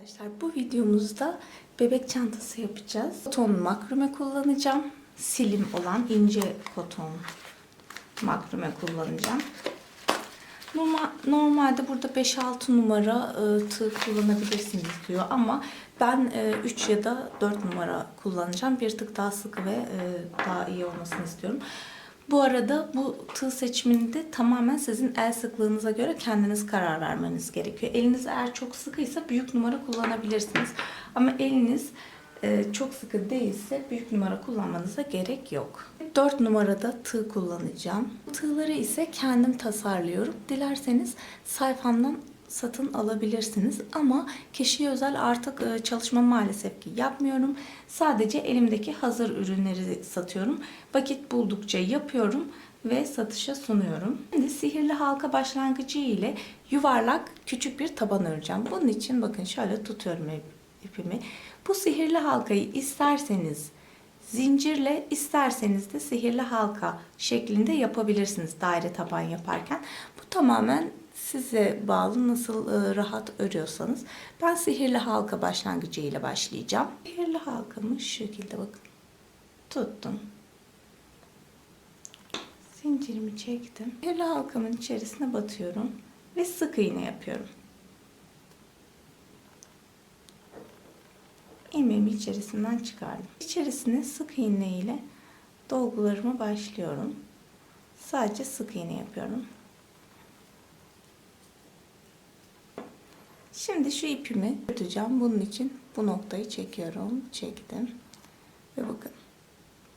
Arkadaşlar bu videomuzda bebek çantası yapacağız. Koton makrume kullanacağım. Silim olan ince koton makrume kullanacağım. Normal, normalde burada 5-6 numara e, tığ kullanabilirsiniz diyor ama ben e, 3 ya da 4 numara kullanacağım. Bir tık daha sıkı ve e, daha iyi olmasını istiyorum. Bu arada bu tığ seçiminde tamamen sizin el sıklığınıza göre kendiniz karar vermeniz gerekiyor. Eliniz eğer çok sıkıysa büyük numara kullanabilirsiniz. Ama eliniz e, çok sıkı değilse büyük numara kullanmanıza gerek yok. 4 numarada tığ kullanacağım. Tığları ise kendim tasarlıyorum. Dilerseniz sayfamdan satın alabilirsiniz. Ama kişiye özel artık e, çalışma maalesef ki yapmıyorum. Sadece elimdeki hazır ürünleri satıyorum. Vakit buldukça yapıyorum ve satışa sunuyorum. Şimdi sihirli halka başlangıcı ile yuvarlak küçük bir taban öreceğim. Bunun için bakın şöyle tutuyorum ipimi. Bu sihirli halkayı isterseniz zincirle isterseniz de sihirli halka şeklinde yapabilirsiniz daire taban yaparken. Bu tamamen size bağlı nasıl e, rahat örüyorsanız. Ben sihirli halka başlangıcı ile başlayacağım. Sihirli halkamı şu şekilde bakın. Tuttum. Zincirimi çektim. Sihirli halkamın içerisine batıyorum ve sık iğne yapıyorum. ilmeğimi içerisinden çıkardım. İçerisine sık iğne ile dolgularıma başlıyorum. Sadece sık iğne yapıyorum. Şimdi şu ipimi tutacağım. Bunun için bu noktayı çekiyorum. Çektim. Ve bakın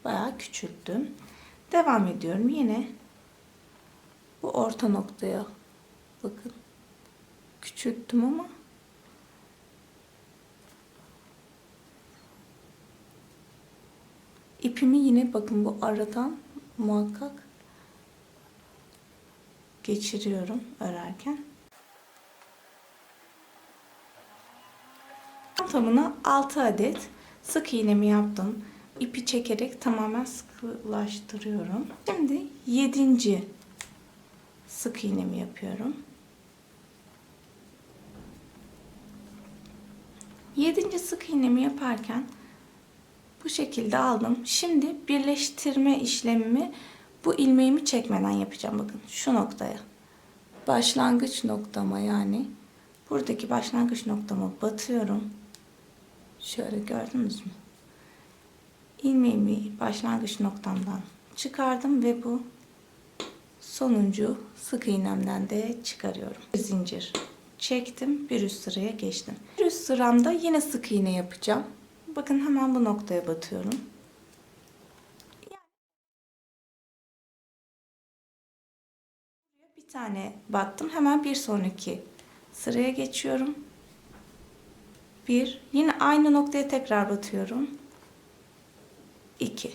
bayağı küçülttüm. Devam ediyorum. Yine bu orta noktaya bakın küçülttüm ama İpimi yine bakın bu aradan muhakkak geçiriyorum örerken. Tamına 6 adet sık iğnemi yaptım. İpi çekerek tamamen sıkılaştırıyorum. Şimdi 7. sık iğnemi yapıyorum. 7. sık iğnemi yaparken bu şekilde aldım. Şimdi birleştirme işlemimi bu ilmeğimi çekmeden yapacağım. Bakın şu noktaya. Başlangıç noktama yani buradaki başlangıç noktama batıyorum. Şöyle gördünüz mü? İlmeğimi başlangıç noktamdan çıkardım ve bu sonuncu sık iğnemden de çıkarıyorum. Zincir çektim. Bir üst sıraya geçtim. Bir üst sıramda yine sık iğne yapacağım. Bakın hemen bu noktaya batıyorum. Bir tane battım. Hemen bir sonraki sıraya geçiyorum. Bir. Yine aynı noktaya tekrar batıyorum. İki.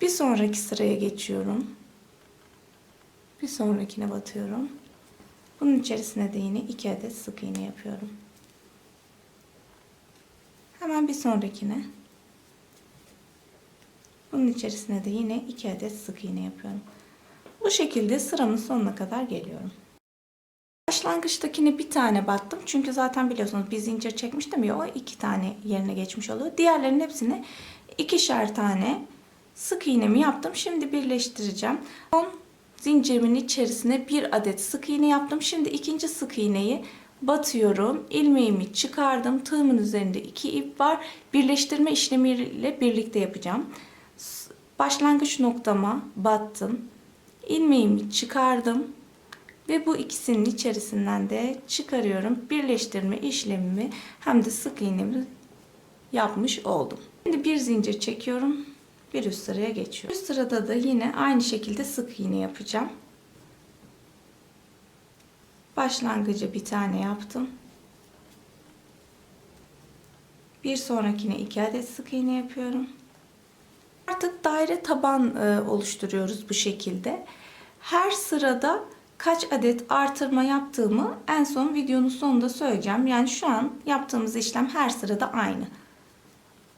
Bir sonraki sıraya geçiyorum. Bir sonrakine batıyorum. Bunun içerisine de yine iki adet sık iğne yapıyorum. Hemen bir sonrakine. Bunun içerisine de yine iki adet sık iğne yapıyorum. Bu şekilde sıramın sonuna kadar geliyorum. Başlangıçtakine bir tane battım. Çünkü zaten biliyorsunuz bir zincir çekmiştim ya o iki tane yerine geçmiş oluyor. Diğerlerinin hepsini ikişer tane sık iğnemi yaptım. Şimdi birleştireceğim. Son zincirimin içerisine bir adet sık iğne yaptım. Şimdi ikinci sık iğneyi batıyorum. ilmeğimi çıkardım. Tığımın üzerinde iki ip var. Birleştirme işlemiyle birlikte yapacağım. Başlangıç noktama battım. ilmeğimi çıkardım. Ve bu ikisinin içerisinden de çıkarıyorum. Birleştirme işlemimi hem de sık iğnemi yapmış oldum. Şimdi bir zincir çekiyorum. Bir üst sıraya geçiyorum. Üst sırada da yine aynı şekilde sık iğne yapacağım. Başlangıcı bir tane yaptım. Bir sonrakine iki adet sık iğne yapıyorum. Artık daire taban e, oluşturuyoruz bu şekilde. Her sırada kaç adet artırma yaptığımı en son videonun sonunda söyleyeceğim. Yani şu an yaptığımız işlem her sırada aynı.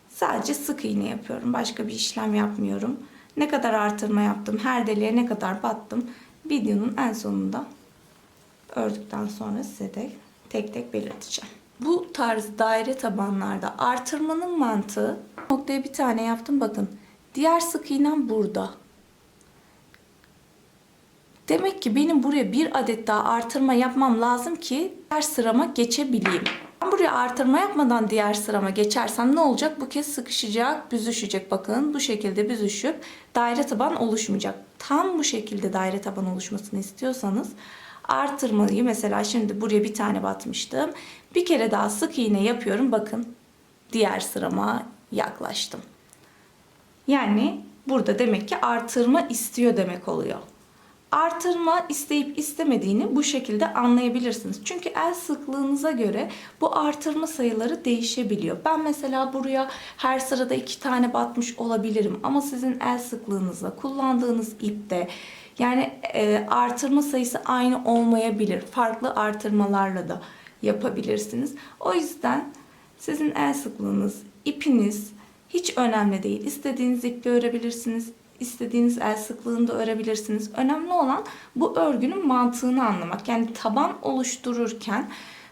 Sadece sık iğne yapıyorum. Başka bir işlem yapmıyorum. Ne kadar artırma yaptım, her deliğe ne kadar battım videonun en sonunda ördükten sonra size de tek tek belirteceğim. Bu tarz daire tabanlarda artırmanın mantığı noktaya bir tane yaptım bakın. Diğer sık iğnem burada. Demek ki benim buraya bir adet daha artırma yapmam lazım ki diğer sırama geçebileyim. Ben buraya artırma yapmadan diğer sırama geçersem ne olacak? Bu kez sıkışacak, büzüşecek. Bakın bu şekilde büzüşüp daire taban oluşmayacak. Tam bu şekilde daire taban oluşmasını istiyorsanız artırmayı mesela şimdi buraya bir tane batmıştım. Bir kere daha sık iğne yapıyorum. Bakın diğer sırama yaklaştım. Yani burada demek ki artırma istiyor demek oluyor. Artırma isteyip istemediğini bu şekilde anlayabilirsiniz. Çünkü el sıklığınıza göre bu artırma sayıları değişebiliyor. Ben mesela buraya her sırada iki tane batmış olabilirim. Ama sizin el sıklığınızla kullandığınız ipte yani e, artırma sayısı aynı olmayabilir. Farklı artırmalarla da yapabilirsiniz. O yüzden sizin el sıklığınız, ipiniz hiç önemli değil. İstediğiniz iple örebilirsiniz. İstediğiniz el sıklığında örebilirsiniz. Önemli olan bu örgünün mantığını anlamak. Yani taban oluştururken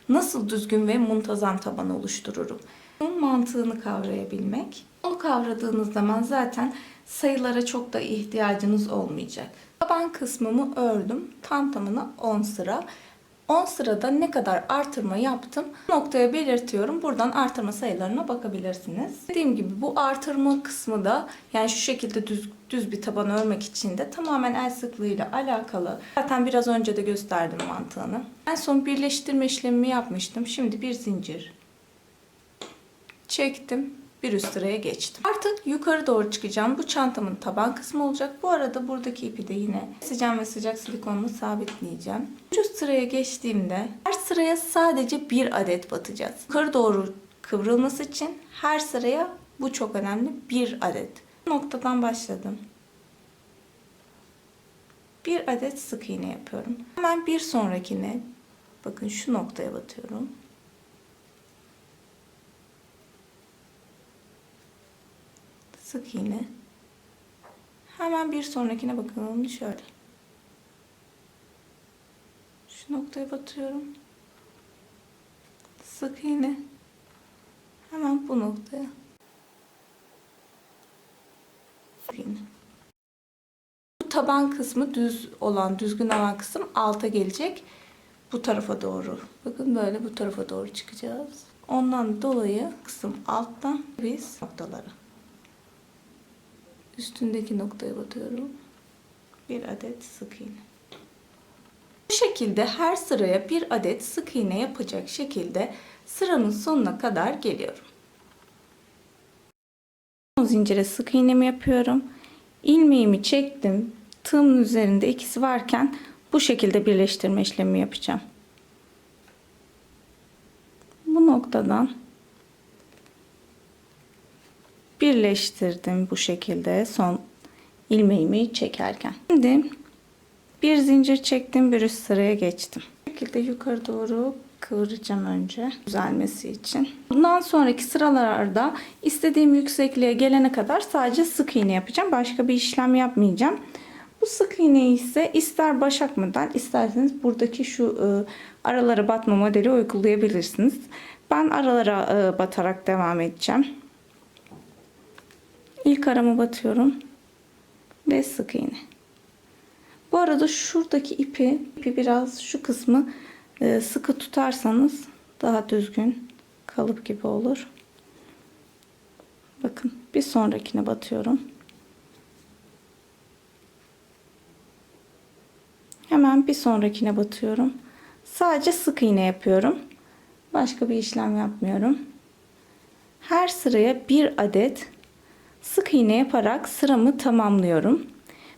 nasıl düzgün ve muntazam taban oluştururum? Bunun mantığını kavrayabilmek. Onu kavradığınız zaman zaten sayılara çok da ihtiyacınız olmayacak. Taban kısmımı ördüm. Tam tamına 10 sıra. 10 sırada ne kadar artırma yaptım noktaya belirtiyorum. Buradan artırma sayılarına bakabilirsiniz. Dediğim gibi bu artırma kısmı da yani şu şekilde düz, düz bir taban örmek için de tamamen el sıklığıyla alakalı. Zaten biraz önce de gösterdim mantığını. En son birleştirme işlemimi yapmıştım. Şimdi bir zincir çektim. Bir üst sıraya geçtim. Artık yukarı doğru çıkacağım. Bu çantamın taban kısmı olacak. Bu arada buradaki ipi de yine sıcak ve sıcak silikonla sabitleyeceğim. Üst sıraya geçtiğimde her sıraya sadece bir adet batacağız. Yukarı doğru kıvrılması için her sıraya bu çok önemli bir adet. Bu noktadan başladım. Bir adet sık iğne yapıyorum. Hemen bir sonrakine bakın şu noktaya batıyorum. Sık iğne. Hemen bir sonrakine bakalım şöyle. Şu noktaya batıyorum. Sık iğne. Hemen bu noktaya. Sık. Bu taban kısmı düz olan, düzgün olan kısım alta gelecek. Bu tarafa doğru. Bakın böyle bu tarafa doğru çıkacağız. Ondan dolayı kısım alttan biz noktaları üstündeki noktaya batıyorum. Bir adet sık iğne. Bu şekilde her sıraya bir adet sık iğne yapacak şekilde sıramın sonuna kadar geliyorum. Zincire sık iğnemi yapıyorum. İlmeğimi çektim. Tığımın üzerinde ikisi varken bu şekilde birleştirme işlemi yapacağım. Bu noktadan birleştirdim bu şekilde son ilmeğimi çekerken. Şimdi bir zincir çektim bir üst sıraya geçtim. Bu şekilde yukarı doğru kıvıracağım önce düzelmesi için. Bundan sonraki sıralarda istediğim yüksekliğe gelene kadar sadece sık iğne yapacağım. Başka bir işlem yapmayacağım. Bu sık iğneyi ise ister başak model isterseniz buradaki şu e, aralara batma modeli uygulayabilirsiniz. Ben aralara e, batarak devam edeceğim. İlk aramı batıyorum ve sık iğne. Bu arada şuradaki ipi, ipi biraz şu kısmı e, sıkı tutarsanız daha düzgün kalıp gibi olur. Bakın bir sonrakine batıyorum. Hemen bir sonrakine batıyorum. Sadece sık iğne yapıyorum. Başka bir işlem yapmıyorum. Her sıraya bir adet sık iğne yaparak sıramı tamamlıyorum.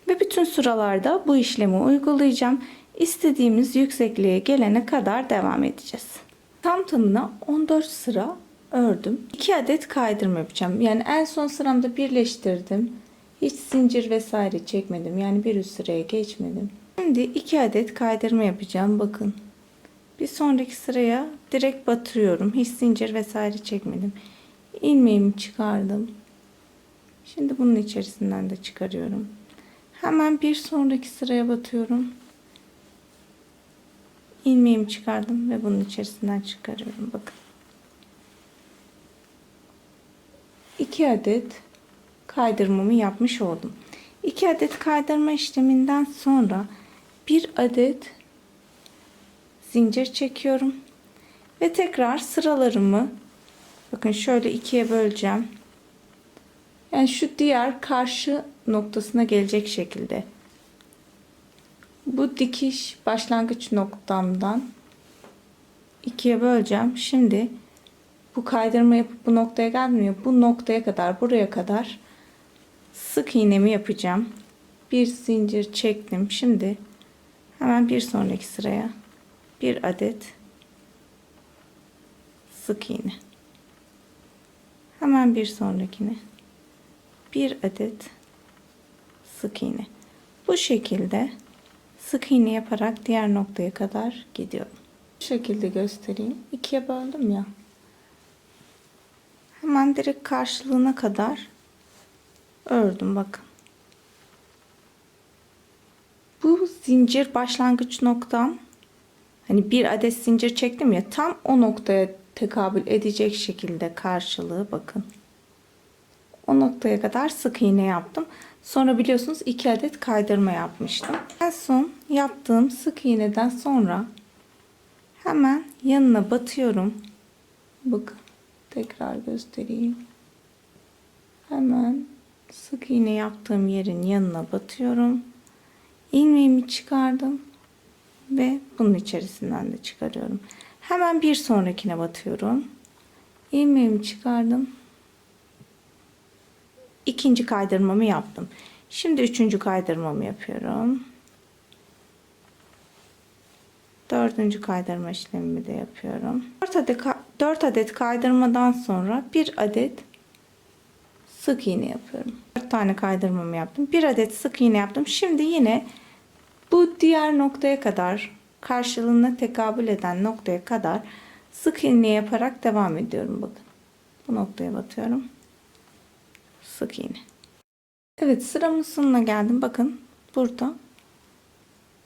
Ve bütün sıralarda bu işlemi uygulayacağım. İstediğimiz yüksekliğe gelene kadar devam edeceğiz. Tam tamına 14 sıra ördüm. 2 adet kaydırma yapacağım. Yani en son sıramda birleştirdim. Hiç zincir vesaire çekmedim. Yani bir üst sıraya geçmedim. Şimdi 2 adet kaydırma yapacağım. Bakın. Bir sonraki sıraya direkt batırıyorum. Hiç zincir vesaire çekmedim. İlmeğimi çıkardım. Şimdi bunun içerisinden de çıkarıyorum. Hemen bir sonraki sıraya batıyorum. İlmeğimi çıkardım ve bunun içerisinden çıkarıyorum. Bakın. 2 adet kaydırmamı yapmış oldum. 2 adet kaydırma işleminden sonra bir adet zincir çekiyorum ve tekrar sıralarımı bakın şöyle ikiye böleceğim. Yani şu diğer karşı noktasına gelecek şekilde. Bu dikiş başlangıç noktamdan ikiye böleceğim. Şimdi bu kaydırma yapıp bu noktaya gelmiyor. Bu noktaya kadar buraya kadar sık iğnemi yapacağım. Bir zincir çektim. Şimdi hemen bir sonraki sıraya bir adet sık iğne. Hemen bir sonrakine bir adet sık iğne. Bu şekilde sık iğne yaparak diğer noktaya kadar gidiyorum. Bu şekilde göstereyim. İkiye böldüm ya. Hemen direkt karşılığına kadar ördüm bakın. Bu zincir başlangıç noktam hani bir adet zincir çektim ya tam o noktaya tekabül edecek şekilde karşılığı bakın. O noktaya kadar sık iğne yaptım. Sonra biliyorsunuz iki adet kaydırma yapmıştım. En son yaptığım sık iğneden sonra hemen yanına batıyorum. Bakın tekrar göstereyim. Hemen sık iğne yaptığım yerin yanına batıyorum. İlmeğimi çıkardım ve bunun içerisinden de çıkarıyorum. Hemen bir sonrakine batıyorum. İlmeğimi çıkardım. İkinci kaydırmamı yaptım. Şimdi üçüncü kaydırmamı yapıyorum. Dördüncü kaydırma işlemimi de yapıyorum. 4 adet, 4 adet kaydırmadan sonra bir adet sık iğne yapıyorum. 4 tane kaydırmamı yaptım. Bir adet sık iğne yaptım. Şimdi yine bu diğer noktaya kadar karşılığına tekabül eden noktaya kadar sık iğne yaparak devam ediyorum. Bakın. Bu noktaya batıyorum. Sık iğne. Evet sıramın sonuna geldim. Bakın burada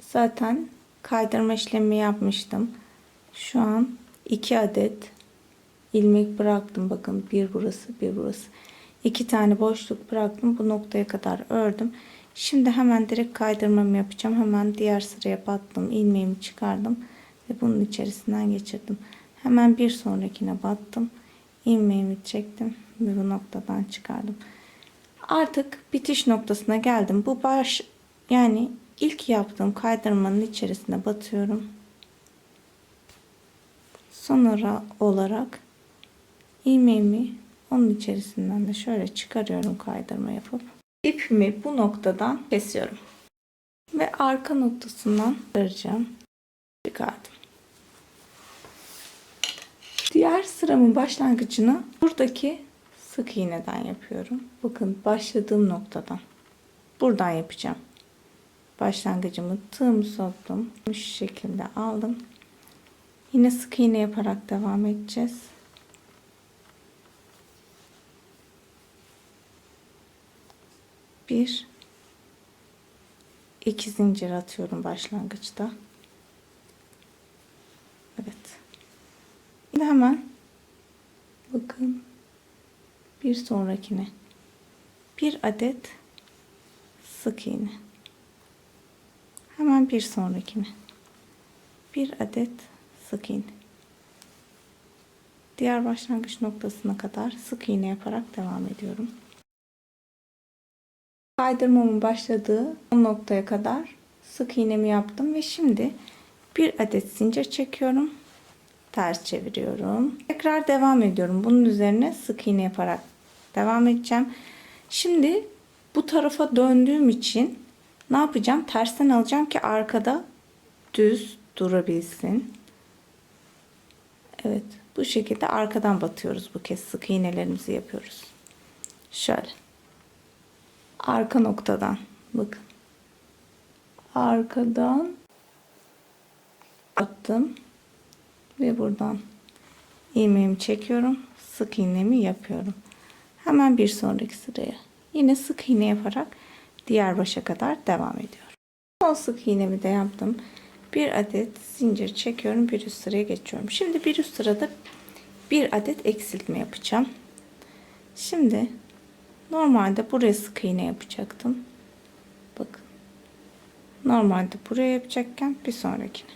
zaten kaydırma işlemi yapmıştım. Şu an 2 adet ilmek bıraktım. Bakın bir burası bir burası. 2 tane boşluk bıraktım. Bu noktaya kadar ördüm. Şimdi hemen direkt kaydırmamı yapacağım. Hemen diğer sıraya battım. ilmeğimi çıkardım. Ve bunun içerisinden geçirdim. Hemen bir sonrakine battım. ilmeğimi çektim. Ve bu noktadan çıkardım. Artık bitiş noktasına geldim. Bu baş yani ilk yaptığım kaydırmanın içerisine batıyorum. Sonra olarak ilmeğimi onun içerisinden de şöyle çıkarıyorum kaydırma yapıp ipimi bu noktadan kesiyorum. Ve arka noktasından çıkaracağım. Çıkardım. Diğer sıramın başlangıcını buradaki sık iğneden yapıyorum. Bakın başladığım noktadan. Buradan yapacağım. Başlangıcımı tığımı soktum. Şu şekilde aldım. Yine sık iğne yaparak devam edeceğiz. Bir iki zincir atıyorum başlangıçta. Evet. Şimdi hemen bakın bir sonrakine. Bir adet sık iğne. Hemen bir sonrakine. Bir adet sık iğne. Diğer başlangıç noktasına kadar sık iğne yaparak devam ediyorum. Kaydırmamın başladığı o noktaya kadar sık iğnemi yaptım ve şimdi bir adet zincir çekiyorum. Ters çeviriyorum. Tekrar devam ediyorum. Bunun üzerine sık iğne yaparak devam edeceğim. Şimdi bu tarafa döndüğüm için ne yapacağım? Tersten alacağım ki arkada düz durabilsin. Evet. Bu şekilde arkadan batıyoruz bu kez. Sık iğnelerimizi yapıyoruz. Şöyle. Arka noktadan. Bakın. Arkadan attım. Ve buradan ilmeğimi çekiyorum. Sık iğnemi yapıyorum. Hemen bir sonraki sıraya yine sık iğne yaparak diğer başa kadar devam ediyorum. Son sık iğnemi de yaptım. Bir adet zincir çekiyorum. Bir üst sıraya geçiyorum. Şimdi bir üst sırada bir adet eksiltme yapacağım. Şimdi normalde buraya sık iğne yapacaktım. Bakın. Normalde buraya yapacakken bir sonrakine.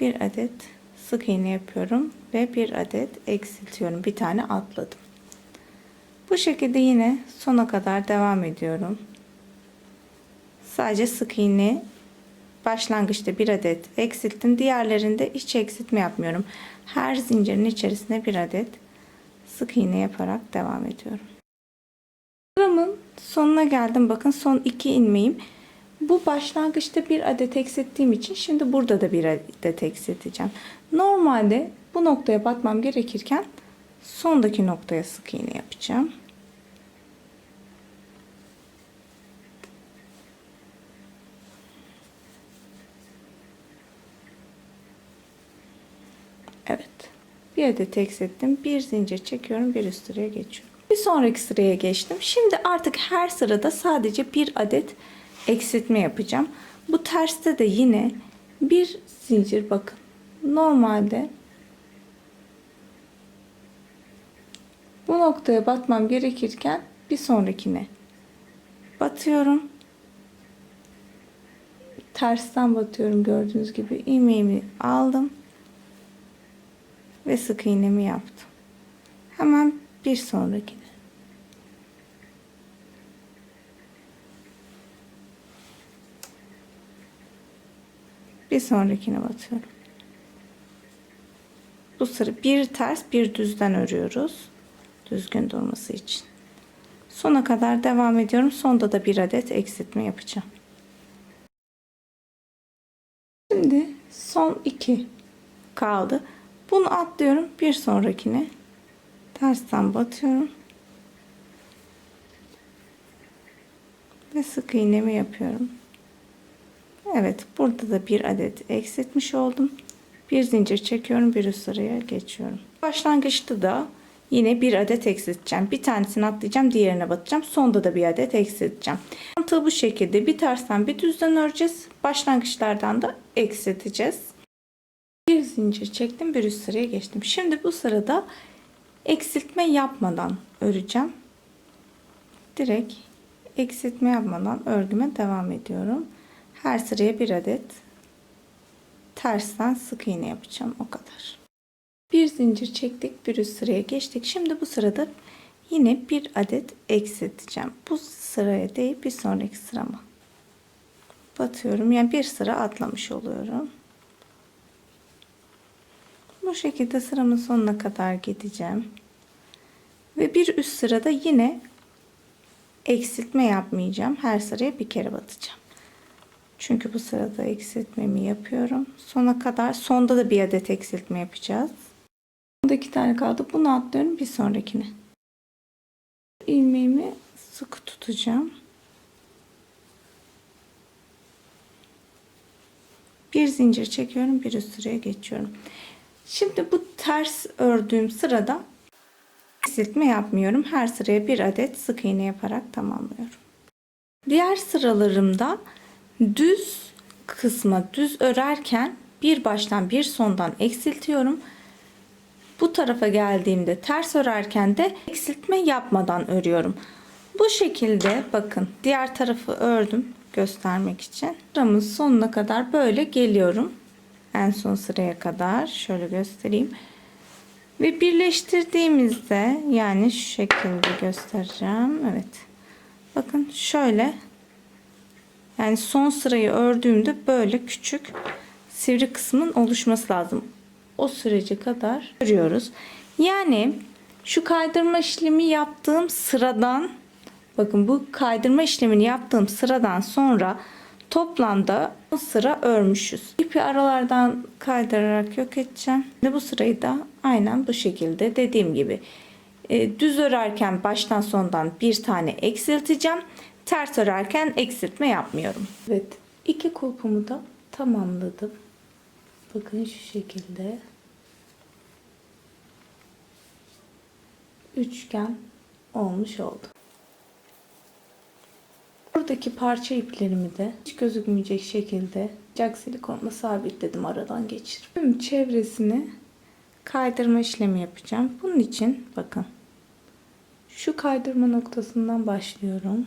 Bir adet sık iğne yapıyorum ve bir adet eksiltiyorum. Bir tane atladım. Bu şekilde yine sona kadar devam ediyorum. Sadece sık iğne başlangıçta bir adet eksilttim. Diğerlerinde hiç eksiltme yapmıyorum. Her zincirin içerisine bir adet sık iğne yaparak devam ediyorum. Sıramın sonuna geldim. Bakın son iki ilmeğim. Bu başlangıçta bir adet eksilttiğim için şimdi burada da bir adet eksilteceğim. Normalde bu noktaya batmam gerekirken sondaki noktaya sık iğne yapacağım. Evet. Bir adet eksilttim. Bir zincir çekiyorum. Bir üst sıraya geçiyorum. Bir sonraki sıraya geçtim. Şimdi artık her sırada sadece bir adet eksiltme yapacağım. Bu terste de yine bir zincir bakın. Normalde bu noktaya batmam gerekirken bir sonrakine batıyorum. Tersten batıyorum gördüğünüz gibi ilmeğimi aldım ve sık iğnemi yaptım. Hemen bir sonrakine. Bir sonrakine batıyorum. Bu sıra bir ters bir düzden örüyoruz. Düzgün durması için. Sona kadar devam ediyorum. Sonda da bir adet eksiltme yapacağım. Şimdi son iki kaldı. Bunu atlıyorum bir sonrakine. Tersten batıyorum. Ve sık iğnemi yapıyorum. Evet burada da bir adet eksiltmiş oldum. Bir zincir çekiyorum bir üst sıraya geçiyorum. Başlangıçta da yine bir adet eksilteceğim. Bir tanesini atlayacağım diğerine batacağım. Sonda da bir adet eksilteceğim. Mantığı bu şekilde bir tersten bir düzden öreceğiz. Başlangıçlardan da eksilteceğiz. Bir zincir çektim bir üst sıraya geçtim. Şimdi bu sırada eksiltme yapmadan öreceğim. Direkt eksiltme yapmadan örgüme devam ediyorum. Her sıraya bir adet tersten sık iğne yapacağım o kadar. Bir zincir çektik bir üst sıraya geçtik. Şimdi bu sırada yine bir adet eksilteceğim. Bu sıraya değil bir sonraki sırama. Batıyorum yani bir sıra atlamış oluyorum. Bu şekilde sıramın sonuna kadar gideceğim. Ve bir üst sırada yine eksiltme yapmayacağım. Her sıraya bir kere batacağım. Çünkü bu sırada eksiltmemi yapıyorum. Sona kadar sonda da bir adet eksiltme yapacağız. Burada iki tane kaldı. Bunu atlıyorum bir sonrakine. İlmeğimi sıkı tutacağım. Bir zincir çekiyorum. Bir üst sıraya geçiyorum. Şimdi bu ters ördüğüm sırada eksiltme yapmıyorum. Her sıraya bir adet sık iğne yaparak tamamlıyorum. Diğer sıralarımda düz kısma düz örerken bir baştan bir sondan eksiltiyorum. Bu tarafa geldiğimde ters örerken de eksiltme yapmadan örüyorum. Bu şekilde bakın diğer tarafı ördüm göstermek için. Sıramın sonuna kadar böyle geliyorum. En son sıraya kadar şöyle göstereyim. Ve birleştirdiğimizde yani şu şekilde göstereceğim. Evet. Bakın şöyle yani son sırayı ördüğümde böyle küçük sivri kısmın oluşması lazım. O sürece kadar örüyoruz. Yani şu kaydırma işlemi yaptığım sıradan bakın bu kaydırma işlemini yaptığım sıradan sonra toplamda bu sıra örmüşüz. İpi aralardan kaydırarak yok edeceğim. Ve bu sırayı da aynen bu şekilde dediğim gibi e, düz örerken baştan sondan bir tane eksilteceğim. Ters örerken eksiltme yapmıyorum. Evet iki kulpumu da tamamladım. Bakın şu şekilde. Üçgen olmuş oldu. Buradaki parça iplerimi de hiç gözükmeyecek şekilde cak silikonla sabitledim aradan geçirip. Tüm çevresini kaydırma işlemi yapacağım. Bunun için bakın Şu kaydırma noktasından başlıyorum.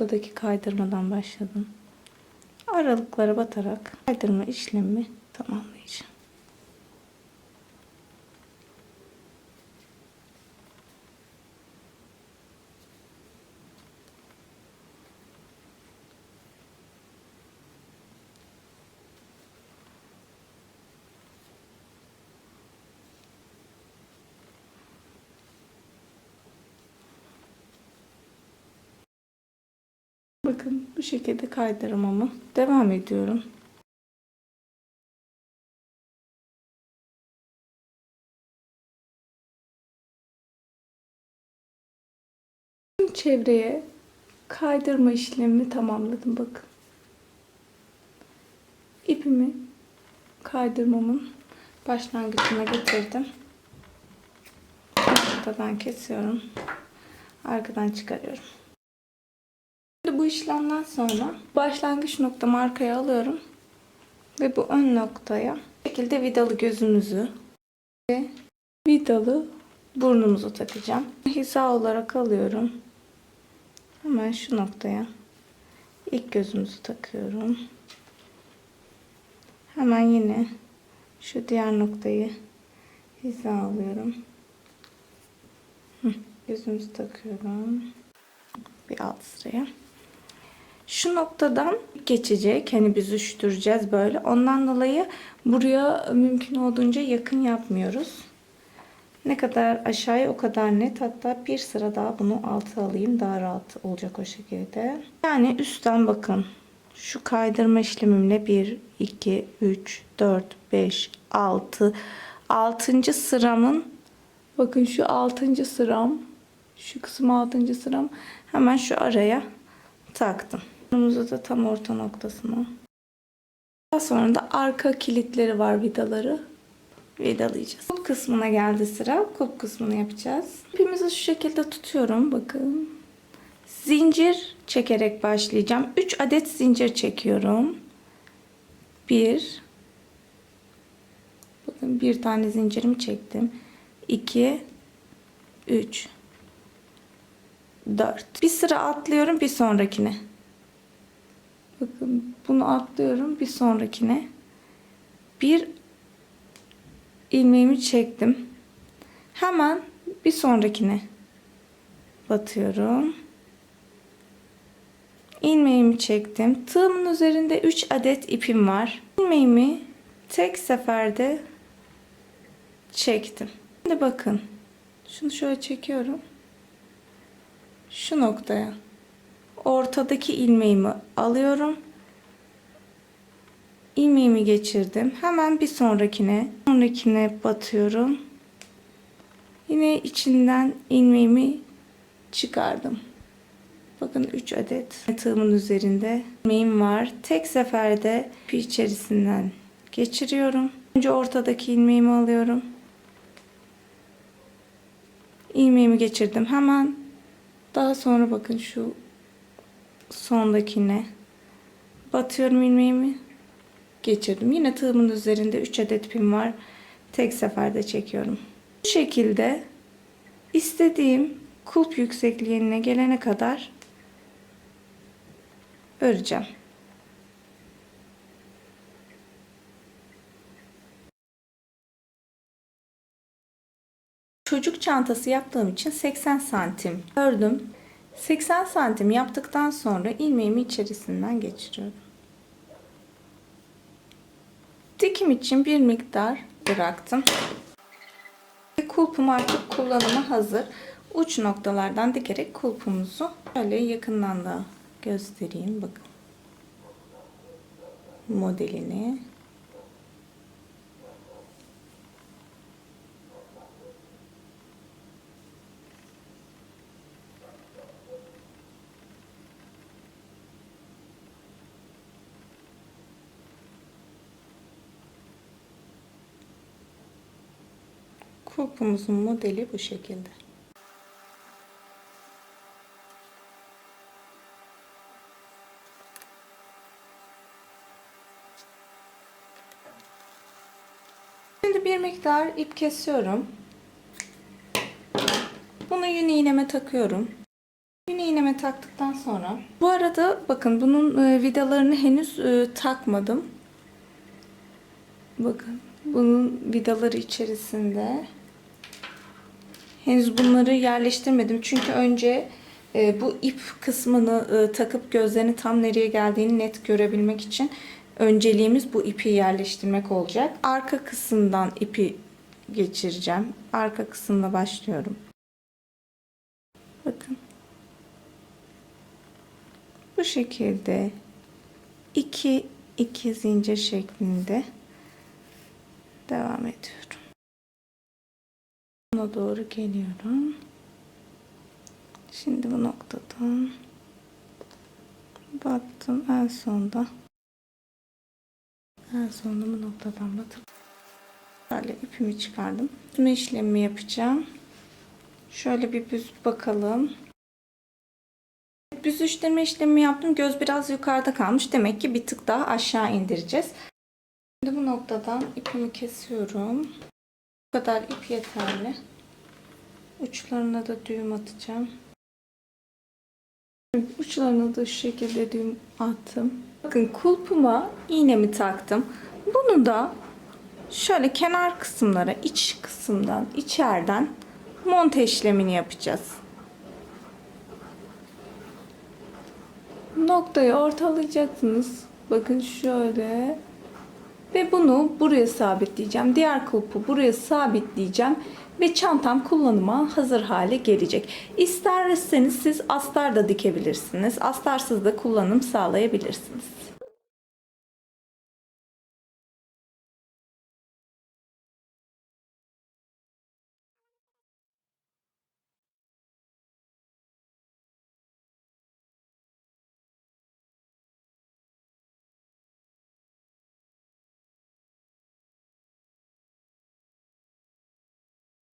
Noktadaki kaydırmadan başladım. Aralıklara batarak kaydırma işlemi tamamlayacağım. Bakın bu şekilde kaydırmamı devam ediyorum. Çevreye kaydırma işlemini tamamladım bakın. İpimi kaydırmamın başlangıcına getirdim. Ortadan kesiyorum. Arkadan çıkarıyorum. Şimdi bu işlemden sonra başlangıç noktamı arkaya alıyorum. Ve bu ön noktaya bu şekilde vidalı gözümüzü ve vidalı burnumuzu takacağım. Hiza olarak alıyorum. Hemen şu noktaya ilk gözümüzü takıyorum. Hemen yine şu diğer noktayı hiza alıyorum. Gözümüzü takıyorum. Bir alt sıraya. Şu noktadan geçecek. Hani biz üşütüreceğiz böyle. Ondan dolayı buraya mümkün olduğunca yakın yapmıyoruz. Ne kadar aşağıya o kadar net. Hatta bir sıra daha bunu alta alayım. Daha rahat olacak o şekilde. Yani üstten bakın. Şu kaydırma işlemimle 1, 2, 3, 4, 5, 6. 6. sıramın bakın şu 6. sıram şu kısım 6. sıram hemen şu araya taktım. Burnumuzu da tam orta noktasına. Daha sonra da arka kilitleri var vidaları. Vidalayacağız. Kulp kısmına geldi sıra. Kulp kısmını yapacağız. İpimizi şu şekilde tutuyorum. Bakın. Zincir çekerek başlayacağım. 3 adet zincir çekiyorum. 1 Bakın bir tane zincirimi çektim. 2 3 4 Bir sıra atlıyorum bir sonrakine. Bakın bunu atlıyorum bir sonrakine. Bir ilmeğimi çektim. Hemen bir sonrakine batıyorum. İlmeğimi çektim. Tığımın üzerinde 3 adet ipim var. İlmeğimi tek seferde çektim. Şimdi bakın. Şunu şöyle çekiyorum. Şu noktaya ortadaki ilmeğimi alıyorum. ilmeğimi geçirdim. Hemen bir sonrakine, sonrakine batıyorum. Yine içinden ilmeğimi çıkardım. Bakın 3 adet tığımın üzerinde ilmeğim var. Tek seferde bir içerisinden geçiriyorum. Önce ortadaki ilmeğimi alıyorum. ilmeğimi geçirdim. Hemen daha sonra bakın şu sondakine batıyorum ilmeğimi geçirdim. Yine tığımın üzerinde 3 adet ipim var. Tek seferde çekiyorum. Bu şekilde istediğim kulp yüksekliğine gelene kadar öreceğim. Çocuk çantası yaptığım için 80 santim ördüm. 80 santim yaptıktan sonra ilmeğimi içerisinden geçiriyorum. Dikim için bir miktar bıraktım. Ve kulpum artık kullanıma hazır. Uç noktalardan dikerek kulpumuzu şöyle yakından da göstereyim. Bakın. Modelini. Kulpumuzun modeli bu şekilde. Şimdi bir miktar ip kesiyorum. Bunu yün iğneme takıyorum. Yün iğneme taktıktan sonra bu arada bakın bunun e, vidalarını henüz e, takmadım. Bakın bunun vidaları içerisinde. Henüz bunları yerleştirmedim. Çünkü önce e, bu ip kısmını e, takıp gözlerini tam nereye geldiğini net görebilmek için önceliğimiz bu ipi yerleştirmek olacak. Arka kısımdan ipi geçireceğim. Arka kısımla başlıyorum. Bakın. Bu şekilde iki iki zincir şeklinde devam ediyorum. Buna doğru geliyorum. Şimdi bu noktadan battım en sonda en sonda bu noktadan batıp böyle ipimi çıkardım. Düzme işlemi yapacağım. Şöyle bir büz bakalım. Büzüştürme işlemi yaptım. Göz biraz yukarıda kalmış. Demek ki bir tık daha aşağı indireceğiz. Şimdi bu noktadan ipimi kesiyorum. Bu kadar ip yeterli. Uçlarına da düğüm atacağım. Uçlarına da şu şekilde düğüm attım. Bakın kulpuma iğnemi taktım. Bunu da şöyle kenar kısımlara, iç kısımdan, içeriden monte işlemini yapacağız. Noktayı ortalayacaksınız. Bakın şöyle. Ve bunu buraya sabitleyeceğim. Diğer kulpu buraya sabitleyeceğim. Ve çantam kullanıma hazır hale gelecek. İsterseniz siz astar da dikebilirsiniz. Astarsız da kullanım sağlayabilirsiniz.